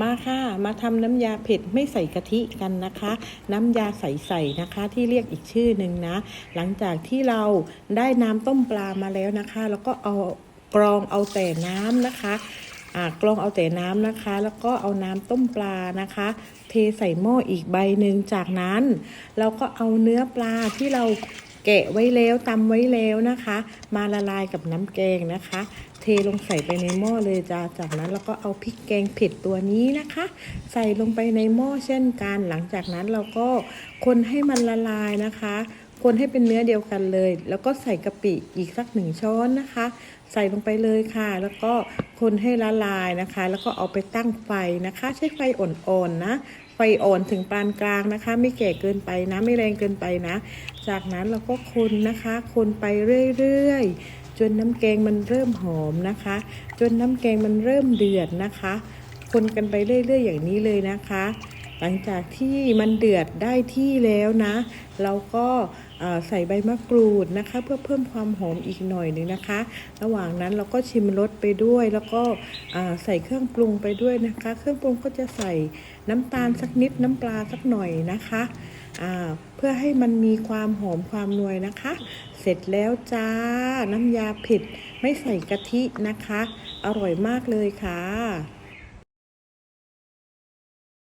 มาค่ะ มาทำน้ำยาเผ็ดไม่ใส่กะทิกันนะคะ น้ำยาใสๆนะคะที่เรียกอีกชื่อหนึ่งนะ หลังจากที่เราได้น้ำต้มปลามาแล้วนะคะ แล้วก็เอากรองเอาแต่น้ำนะคะกรองเอาแต่น้ำนะคะ แล้วก็เอาน้ำต้มปลานะคะ เทใส่หม้ออีกใบหนึ่งจากนั้น เราก็เอาเนื้อปลาที่เรา แกะไว้แล้วตำไว้แล้วนะคะ มาละลายกับน้ำแกงนะคะ เทลงใส่ไปในหม้อเลยจ้าจากนั้นเราก็เอาพริกแกงเผ็ดตัวนี้นะคะ ใส่ลงไปในหม้อเช่นกัน หลังจากนั้นเราก็คนให้มันละลายนะคะ คนให้เป็นเนื้อเดียวกันเลย แล้วก็ใส่กะปิอีกสักหนึ่งช้อนนะคะ ใส่ลงไปเลยค่ะ แล้วก็คนให้ละลายนะคะ แล้วก็เอาไปตั้งไฟนะคะ ใช้ไฟอ่อนๆนะ ไฟอ่อนถึงปานกลางนะคะ ไม่แก่เกินไปนะ ไม่แรงเกินไปนะ จากนั้นเราก็คนนะคะ คนไปเรื่อยๆ จนน้ำแกงมันเริ่มหอมนะคะ จนน้ำแกงมันเริ่มเดือดนะคะ คนกันไปเรื่อยๆ อย่างนี้เลยนะคะ หลังจากที่มันเดือดได้ที่แล้วนะ เราก็ใส่ใบมะกรูดนะคะ เพื่อเพิ่มความหอมอีกหน่อยหนึ่งนะคะ ระหว่างนั้นเราก็ชิมรสไปด้วย แล้วก็ใส่เครื่องปรุงไปด้วยนะคะ เครื่องปรุงก็จะใส่น้ำตาลสักนิดน้ำปลาสักหน่อยนะคะเพื่อให้มันมีความหอมความนวยนะคะ เสร็จแล้วจ้าน้ำยาผ็ดไม่ใส่กะทินะคะ อร่อยมากเลยค่ะ